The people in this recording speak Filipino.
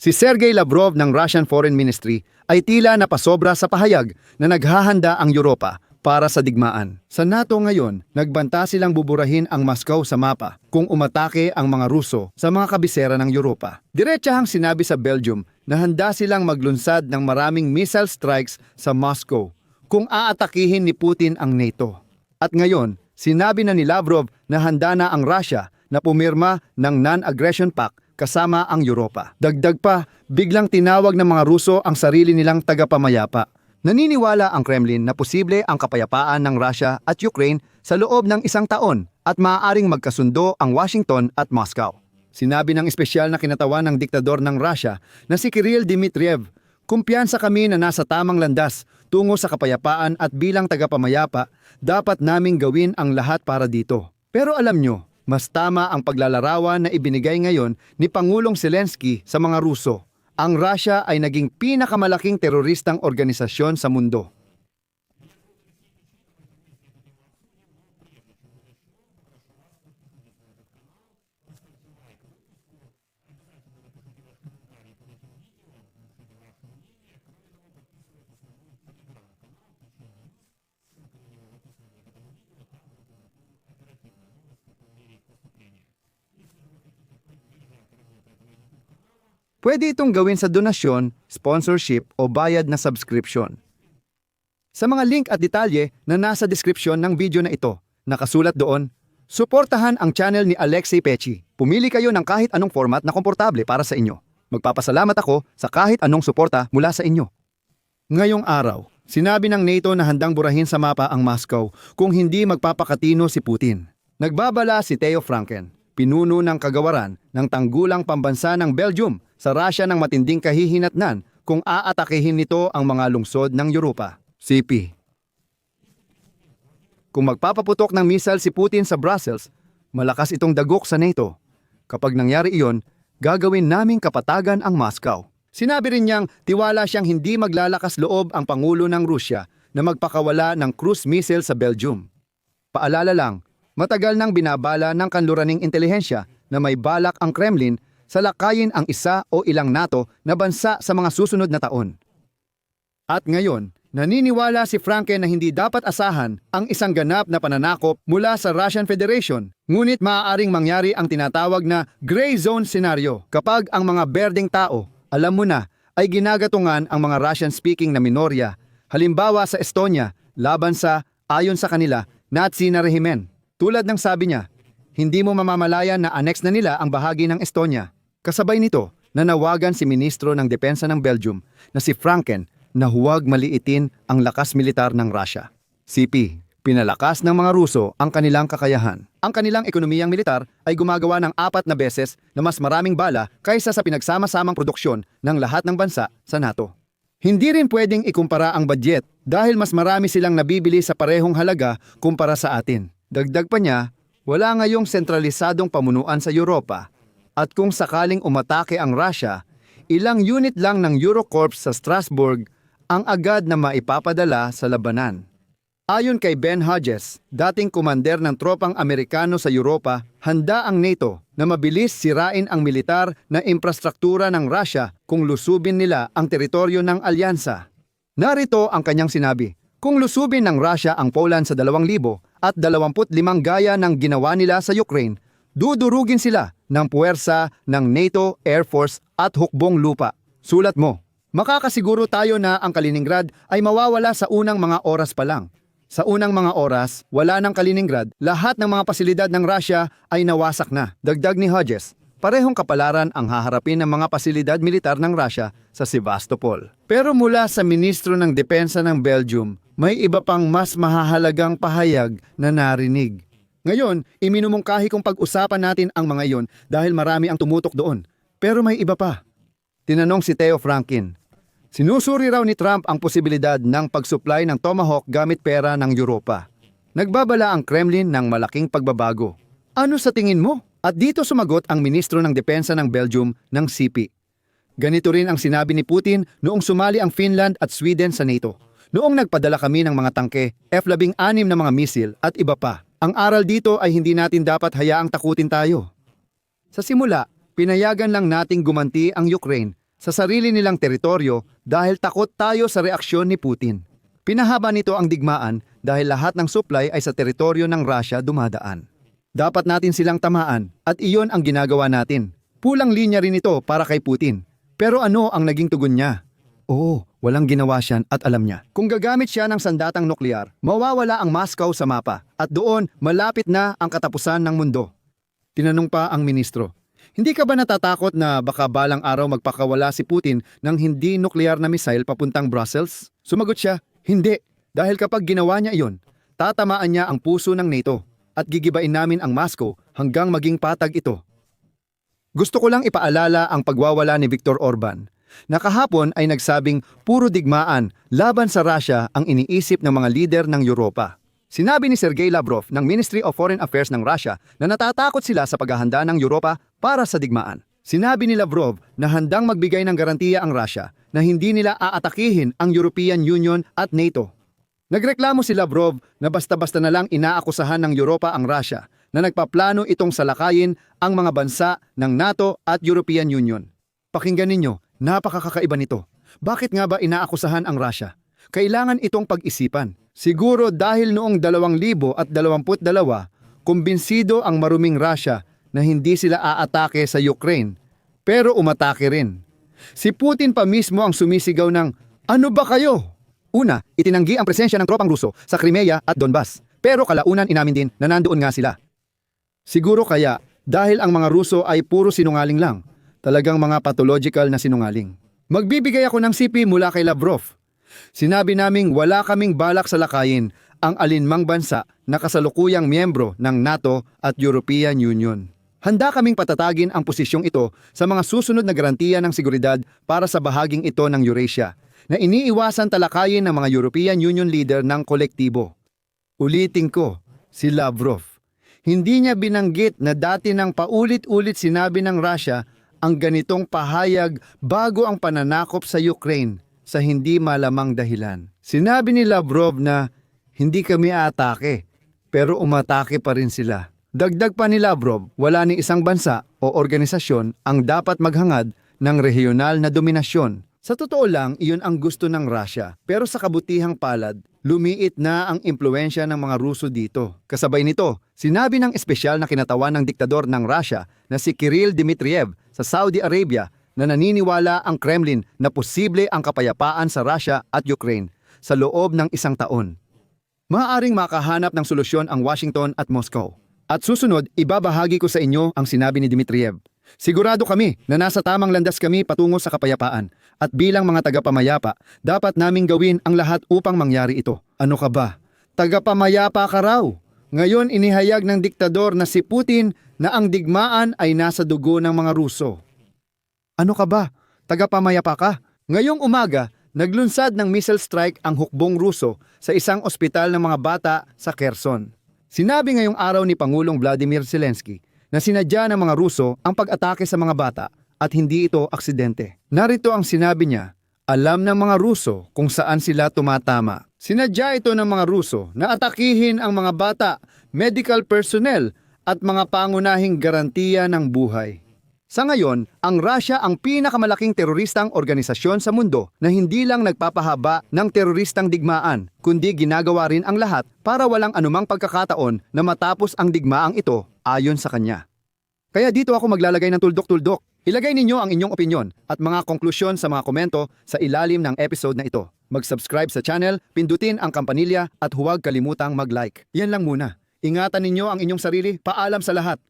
Si Sergey Lavrov ng Russian Foreign Ministry ay tila napasobra sa pahayag na naghahanda ang Europa para sa digmaan. Sa NATO ngayon, nagbanta silang buburahin ang Moscow sa mapa kung umatake ang mga Ruso sa mga kabisera ng Europa. Diretsahang sinabi sa Belgium na handa silang maglunsad ng maraming missile strikes sa Moscow kung aatakihin ni Putin ang NATO. At ngayon, sinabi na ni Lavrov na handa na ang Russia na pumirma ng Non-Aggression Pact kasama ang Europa. Dagdag pa, biglang tinawag ng mga Ruso ang sarili nilang tagapamayapa. Naniniwala ang Kremlin na posible ang kapayapaan ng Russia at Ukraine sa loob ng isang taon at maaaring magkasundo ang Washington at Moscow. Sinabi ng espesyal na kinatawan ng diktador ng Russia na si Kirill Dmitriev, kumpiyansa kami na nasa tamang landas tungo sa kapayapaan at bilang tagapamayapa, dapat naming gawin ang lahat para dito. Pero alam nyo, mas tama ang paglalarawan na ibinigay ngayon ni Pangulong Zelensky sa mga Ruso. Ang Russia ay naging pinakamalaking teroristang organisasyon sa mundo. Pwede itong gawin sa donasyon, sponsorship o bayad na subscription. Sa mga link at detalye na nasa description ng video na ito, nakasulat doon, suportahan ang channel ni Alexei Pechi. Pumili kayo ng kahit anong format na komportable para sa inyo. Magpapasalamat ako sa kahit anong suporta mula sa inyo. Ngayong araw, sinabi ng NATO na handang burahin sa mapa ang Moscow kung hindi magpapakatino si Putin. Nagbabala si Theo Franken, pinuno ng kagawaran ng tanggulang pambansa ng Belgium sa Russia ng matinding kahihinatnan kung aatakehin nito ang mga lungsod ng Europa. CP. Kung magpapaputok ng missile si Putin sa Brussels, malakas itong dagok sa NATO. Kapag nangyari iyon, gagawin naming kapatagan ang Moscow. Sinabi rin niyang tiwala siyang hindi maglalakas loob ang Pangulo ng Rusya na magpakawala ng cruise missile sa Belgium. Paalala lang, matagal nang binabala ng kanluraning intelihensya na may balak ang Kremlin sa lakayin ang isa o ilang NATO na bansa sa mga susunod na taon. At ngayon, naniniwala si Franke na hindi dapat asahan ang isang ganap na pananakop mula sa Russian Federation. Ngunit maaaring mangyari ang tinatawag na gray zone scenario kapag ang mga berdeng tao, alam mo na, ay ginagatungan ang mga Russian-speaking na minorya. Halimbawa sa Estonia, laban sa, ayon sa kanila, Nazi na rehimen. Tulad ng sabi niya, hindi mo mamamalayan na annex na nila ang bahagi ng Estonia. Kasabay nito, nanawagan si Ministro ng Depensa ng Belgium na si Franken na huwag maliitin ang lakas militar ng Russia. CP, pinalakas ng mga Ruso ang kanilang kakayahan. Ang kanilang ekonomiyang militar ay gumagawa ng apat na beses na mas maraming bala kaysa sa pinagsama-samang produksyon ng lahat ng bansa sa NATO. Hindi rin pwedeng ikumpara ang budget dahil mas marami silang nabibili sa parehong halaga kumpara sa atin. Dagdag pa niya, wala ngayong sentralisadong pamunuan sa Europa at kung sakaling umatake ang Russia, ilang unit lang ng Eurocorps sa Strasbourg ang agad na maipapadala sa labanan. Ayon kay Ben Hodges, dating kumander ng tropang Amerikano sa Europa, handa ang NATO na mabilis sirain ang militar na infrastruktura ng Russia kung lusubin nila ang teritoryo ng alyansa. Narito ang kanyang sinabi, kung lusubin ng Russia ang Poland sa 2,000 at 25 gaya ng ginawa nila sa Ukraine, dudurugin sila ng puwersa ng NATO, Air Force at hukbong lupa. Sulat mo, makakasiguro tayo na ang Kaliningrad ay mawawala sa unang mga oras pa lang. Sa unang mga oras, wala ng Kaliningrad, lahat ng mga pasilidad ng Russia ay nawasak na. Dagdag ni Hodges, parehong kapalaran ang haharapin ng mga pasilidad militar ng Russia sa Sevastopol. Pero mula sa Ministro ng Depensa ng Belgium, may iba pang mas mahahalagang pahayag na narinig. Ngayon, iminumungkahi kong pag-usapan natin ang mga iyon dahil marami ang tumutok doon. Pero may iba pa. Tinanong si Theo Frankin, Sinusuri raw ni Trump ang posibilidad ng pag-supply ng Tomahawk gamit pera ng Europa. Nagbabala ang Kremlin ng malaking pagbabago. Ano sa tingin mo? At dito sumagot ang Ministro ng Depensa ng Belgium ng CP. Ganito rin ang sinabi ni Putin noong sumali ang Finland at Sweden sa NATO. Noong nagpadala kami ng mga tangke, F-16 na mga misil at iba pa. Ang aral dito ay hindi natin dapat hayaang takutin tayo. Sa simula, pinayagan lang nating gumanti ang Ukraine sa sarili nilang teritoryo dahil takot tayo sa reaksyon ni Putin. Pinahaba nito ang digmaan dahil lahat ng supply ay sa teritoryo ng Russia dumadaan. Dapat natin silang tamaan at iyon ang ginagawa natin. Pulang linya rin ito para kay Putin. Pero ano ang naging tugon niya? Oo, walang ginawa siya at alam niya. Kung gagamit siya ng sandatang nuklear, mawawala ang Moscow sa mapa at doon malapit na ang katapusan ng mundo. Tinanong pa ang ministro, hindi ka ba natatakot na baka balang araw magpakawala si Putin ng hindi nuklear na missile papuntang Brussels? Sumagot siya, hindi. Dahil kapag ginawa niya iyon, tatamaan niya ang puso ng NATO at gigibain namin ang Moscow hanggang maging patag ito. Gusto ko lang ipaalala ang pagwawala ni Viktor Orban na kahapon ay nagsabing puro digmaan laban sa Russia ang iniisip ng mga lider ng Europa. Sinabi ni Sergey Lavrov ng Ministry of Foreign Affairs ng Russia na natatakot sila sa paghahanda ng Europa para sa digmaan. Sinabi ni Lavrov na handang magbigay ng garantiya ang Russia na hindi nila aatakihin ang European Union at NATO. Nagreklamo si Lavrov na basta-basta na lang inaakusahan ng Europa ang Russia na nagpaplano itong salakayin ang mga bansa ng NATO at European Union. Pakinggan ninyo, napakakakaiba nito. Bakit nga ba inaakusahan ang Russia? Kailangan itong pag-isipan. Siguro dahil noong 2022, kumbinsido ang maruming Russia na hindi sila aatake sa Ukraine, pero umatake rin. Si Putin pa mismo ang sumisigaw ng, Ano ba kayo? Una, itinanggi ang presensya ng tropang Ruso sa Crimea at Donbas, pero kalaunan inamin din na nandoon nga sila. Siguro kaya dahil ang mga Ruso ay puro sinungaling lang, talagang mga pathological na sinungaling. Magbibigay ako ng sipi mula kay Lavrov. Sinabi naming wala kaming balak sa lakayin ang alinmang bansa na kasalukuyang miyembro ng NATO at European Union. Handa kaming patatagin ang posisyong ito sa mga susunod na garantiya ng seguridad para sa bahaging ito ng Eurasia na iniiwasan talakayin ng mga European Union leader ng kolektibo. Ulitin ko, si Lavrov. Hindi niya binanggit na dati nang paulit-ulit sinabi ng Russia ang ganitong pahayag bago ang pananakop sa Ukraine sa hindi malamang dahilan. Sinabi ni Lavrov na hindi kami atake, pero umatake pa rin sila. Dagdag pa ni Lavrov, wala ni isang bansa o organisasyon ang dapat maghangad ng regional na dominasyon. Sa totoo lang, iyon ang gusto ng Russia. Pero sa kabutihang palad, lumiit na ang impluensya ng mga Ruso dito. Kasabay nito, sinabi ng espesyal na kinatawan ng diktador ng Russia na si Kirill Dmitriev sa Saudi Arabia na naniniwala ang Kremlin na posible ang kapayapaan sa Russia at Ukraine sa loob ng isang taon. Maaaring makahanap ng solusyon ang Washington at Moscow. At susunod, ibabahagi ko sa inyo ang sinabi ni Dmitriev. Sigurado kami na nasa tamang landas kami patungo sa kapayapaan at bilang mga tagapamayapa, dapat naming gawin ang lahat upang mangyari ito. Ano ka ba? Tagapamayapa ka raw. Ngayon inihayag ng diktador na si Putin na ang digmaan ay nasa dugo ng mga Ruso. Ano ka ba? Tagapamayapa ka? Ngayong umaga, naglunsad ng missile strike ang hukbong Ruso sa isang ospital ng mga bata sa Kherson. Sinabi ngayong araw ni Pangulong Vladimir Zelensky na sinadya ng mga Ruso ang pag-atake sa mga bata at hindi ito aksidente. Narito ang sinabi niya, alam ng mga Ruso kung saan sila tumatama. Sinadya ito ng mga Ruso na atakihin ang mga bata, medical personnel at mga pangunahing garantiya ng buhay. Sa ngayon, ang Russia ang pinakamalaking teroristang organisasyon sa mundo na hindi lang nagpapahaba ng teroristang digmaan, kundi ginagawa rin ang lahat para walang anumang pagkakataon na matapos ang digmaang ito ayon sa kanya. Kaya dito ako maglalagay ng tuldok-tuldok. Ilagay ninyo ang inyong opinyon at mga konklusyon sa mga komento sa ilalim ng episode na ito. Mag-subscribe sa channel, pindutin ang kampanilya at huwag kalimutang mag-like. Yan lang muna. Ingatan ninyo ang inyong sarili. Paalam sa lahat.